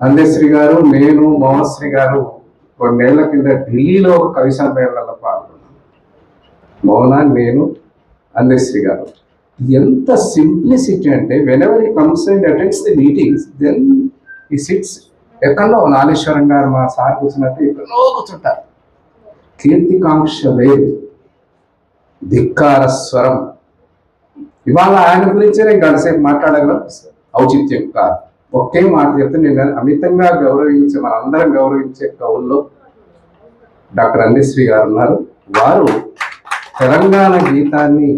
అందశ్రీ గారు నేను మోహన్శ్రీ గారు కొన్నేళ్ళ కింద ఢిల్లీలో ఒక కవి సమ్మేళనంలో పాల్గొన్నాను మోహన నేను అందశ్రీ గారు. ఎంత సింప్లిసిటీ అంటే whenever he comes and attends the meetings then he sits ఎక్కడో నాగేశ్వరం గారు మా సార్ కూర్చున్నట్టు ఎక్కడో కూర్చుంటారు. కీర్తికాంక్ష లేదు. ధిక్కార స్వరం. ఇవాళ ఆయన గురించే నేను గడిసేపు మాట్లాడగలను. ఔచిత్యం కాదు. ఒకే మాట చెప్తే నేను అమితంగా గౌరవించే మనందరం గౌరవించే కవుల్లో డాక్టర్ అందశ్రీ గారు ఉన్నారు. వారు తెలంగాణ గీతాన్ని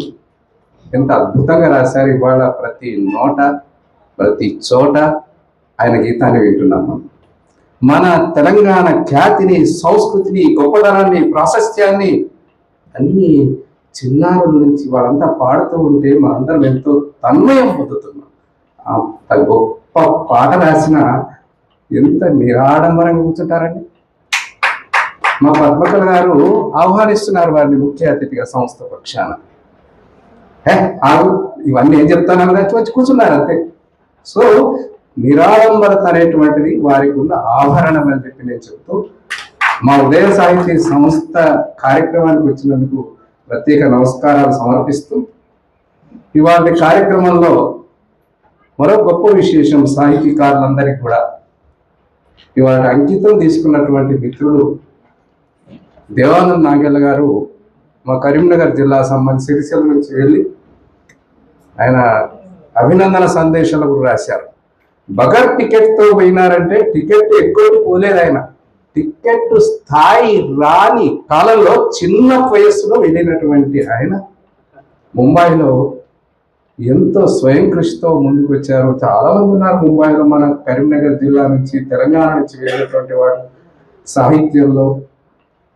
ఎంత అద్భుతంగా రాశారు. ఇవాళ ప్రతి నోట ప్రతి చోట ఆయన గీతాన్ని వింటున్నాము మన. తెలంగాణ ఖ్యాతిని సంస్కృతిని గొప్పతనాన్ని ప్రాశస్త్యాన్ని అన్ని చిన్నారుల నుంచి వాళ్ళంతా పాడుతూ ఉంటే మనందరం ఎంతో తన్మయం పొందుతున్నాం. గొప్ప పాట రాసిన ఎంత నిరాడంబరంగా కూర్చుంటారండి. మా పద్మకల గారు ఆహ్వానిస్తున్నారు వారిని ముఖ్య అతిథిగా సంస్థ పక్షాన. ఇవన్నీ ఏం చెప్తానని వచ్చి కూర్చున్నారు అంతే. సో నిరాడంబరత అనేటువంటిది వారికి ఉన్న ఆభరణం అని చెప్పి నేను చెప్తూ మా ఉదయ సాహిత్య సంస్థ కార్యక్రమానికి వచ్చినందుకు ప్రత్యేక నమస్కారాలు సమర్పిస్తూ ఇవాళ కార్యక్రమంలో మరో గొప్ప విశేషం సాహితీకారులందరికీ కూడా ఇవాళ అంకితం తీసుకున్నటువంటి మిత్రుడు దేవానంద్ నాగేళ్ళ గారు మా కరీంనగర్ జిల్లా సంబంధించి సిరిసిల్ల నుంచి వెళ్ళి ఆయన అభినందన సందేశాలు కూడా రాశారు. బగర్ టికెట్తో పోయినారంటే టికెట్ ఎక్కువ పోలేదు ఆయన. టికెట్ స్థాయి రాని కాలంలో చిన్న వయస్సులో వెళ్ళినటువంటి ఆయన. ముంబైలో ఎంతో స్వయం కృషితో ముందుకు వచ్చారు చాలా మంది ఉన్నారు ముంబైలో మన కరీంనగర్ జిల్లా నుంచి తెలంగాణ నుంచి వెళ్ళినటువంటి వాళ్ళు సాహిత్యంలో.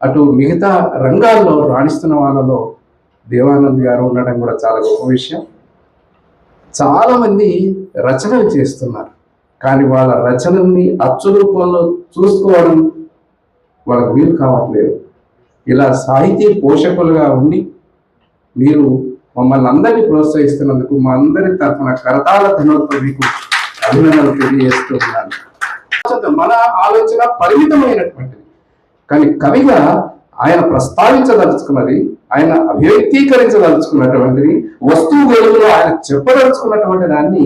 అటు మిగతా రంగాల్లో రాణిస్తున్న వాళ్ళలో దేవానంద్ గారు ఉండడం కూడా చాలా గొప్ప విషయం. చాలామంది రచనలు చేస్తున్నారు కానీ వాళ్ళ రచనల్ని అచ్చు రూపంలో చూసుకోవడం వాళ్ళకు వీలు కావట్లేదు. ఇలా సాహితీ పోషకులుగా ఉండి మీరు మమ్మల్ని అందరినీ ప్రోత్సహిస్తున్నందుకు మా అందరి తరఫున కరతాల ధనులతో మీకు అభినందనలు తెలియజేస్తున్నాను మన ఆలోచన పరిమితమైనటువంటిది. కానీ కవిగా ఆయన ప్రస్తావించదలుచుకున్నది ఆయన అభివ్యక్తీకరించదలుచుకున్నటువంటిది వస్తువు వెలుగులో ఆయన చెప్పదలుచుకున్నటువంటి దాన్ని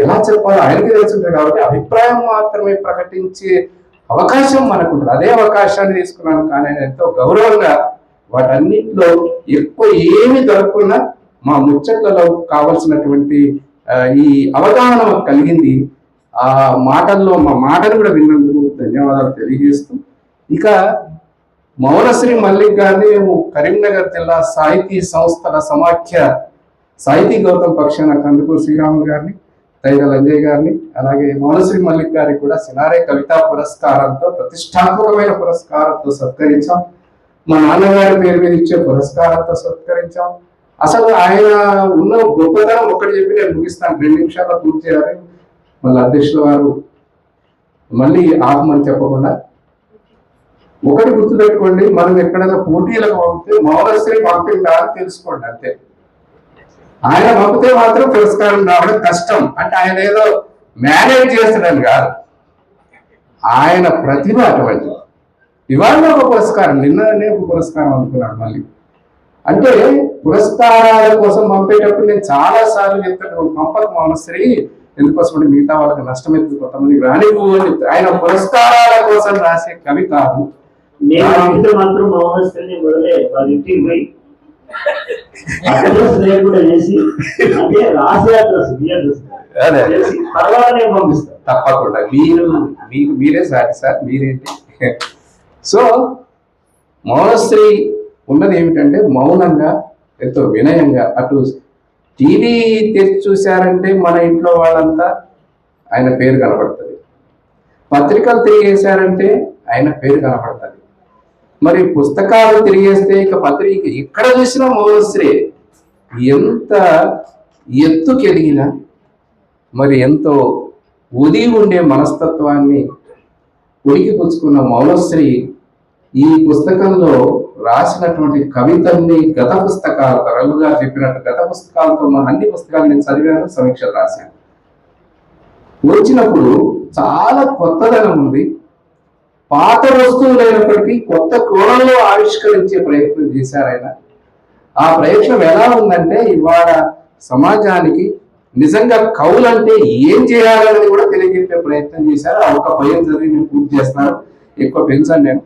ఎలా చెప్పాలో ఆయనకి తెలుసుంటారు కాబట్టి అభిప్రాయం మాత్రమే ప్రకటించే అవకాశం మనకు ఉంటుంది. అదే అవకాశాన్ని తీసుకున్నాను కానీ ఆయన ఎంతో గౌరవంగా వాటన్నింటిలో ఎక్కువ ఏమి దొరకకుండా మా ముచ్చట్లలో కావలసినటువంటి ఈ అవగాహన కలిగింది. ఆ మాటల్లో మా మాటలు కూడా విన్నందుకు ధన్యవాదాలు తెలియజేస్తూ ఇక మౌనశ్రీ మల్లిక్ గారిని మేము కరీంనగర్ జిల్లా సాహితీ సంస్థల సమాఖ్య సాహితీ గౌతమ్ పక్షాన కందుకూరు శ్రీరామ్ గారిని తైద అంజయ్ గారిని అలాగే మౌనశ్రీ మల్లిక్ గారికి కూడా సినారే కవితా పురస్కారంతో ప్రతిష్టాత్మకమైన పురస్కారంతో సత్కరించాం. మా నాన్నగారి పేరు మీద ఇచ్చే పురస్కారంతో సత్కరించాం. అసలు ఆయన ఉన్న గొప్పతనం ఒకటి చెప్పి నేను ముగిస్తాను. రెండు నిమిషాల్లో పూర్తి చేయాలి. మళ్ళీ అధ్యక్షుల వారు మళ్ళీ ఆపమని చెప్పకుండా ఒకటి గుర్తుపెట్టుకోండి మనం ఎక్కడైనా పోటీలకు పంపితే మౌనశ్రీ పంపిందా అని తెలుసుకోండి అంతే. ఆయన పంపితే మాత్రం పురస్కారం రావడం కష్టం. అంటే ఆయన ఏదో మేనేజ్ చేస్తాడని కాదు. ఆయన ప్రతిభ అటువంటి ఇవాళ ఒక పురస్కారం నిన్ననే ఒక పురస్కారం అనుకున్నాడు మళ్ళీ. అంటే పురస్కారాల కోసం పంపేటప్పుడు నేను చాలా సార్లు చెప్తాను "నువ్వు పంపక మౌనశ్రీ ఎందుకోసం అంటే మిగతా వాళ్ళకి నష్టమైతుంది కొంతమందికి రానివ్వు అని చెప్తే ఆయన పురస్కారాల కోసం రాసే కవి కాదు నేను పంపితే మాత్రం మహోత్సవాన్ని మొదలే వాళ్ళ ఇంటికి పోయి అడ్రస్ లేకుండా చేసి అదే రాసే అడ్రస్ మీ తప్పకుండా. మీరు మీకు మీరే సాటి సార్ మీరేంటి? సో మౌనశ్రీ ఉన్నది ఏమిటంటే మౌనంగా ఎంతో వినయంగా అటు టీవీ తెచ్చి చూశారంటే మన ఇంట్లో వాళ్ళంతా ఆయన పేరు కనబడుతుంది. పత్రికలు తిరిగేశారంటే ఆయన పేరు కనబడుతుంది. మరి పుస్తకాలు తిరిగేస్తే ఇక పత్రిక ఎక్కడ చూసినా మౌనశ్రీ. ఎంత ఎత్తుకెదిగినా మరి ఎంతో ఒదిగి ఉండే మనస్తత్వాన్ని ఉడికి పుచ్చుకున్న మౌనశ్రీ ఈ పుస్తకంలో రాసినటువంటి కవితల్ని గత పుస్తకాలతో రఘుగా చెప్పినట్టు గత పుస్తకాలతో మన అన్ని పుస్తకాలు నేను చదివాను సమీక్షలు రాశాను. వచ్చినప్పుడు చాలా కొత్తదనం ఉంది. పాత వస్తువులు అయినప్పటికీ కొత్త కోణంలో ఆవిష్కరించే ప్రయత్నం చేశారు ఆయన. ఆ ప్రయత్నం ఎలా ఉందంటే ఇవాళ సమాజానికి నిజంగా కవులంటే ఏం చేయాలనేది కూడా తెలియజెప్పే ప్రయత్నం చేశారు. ఆ ఒక భయం చదివి నేను పూర్తి చేస్తాను ఎక్కువ పెంచాను నేను.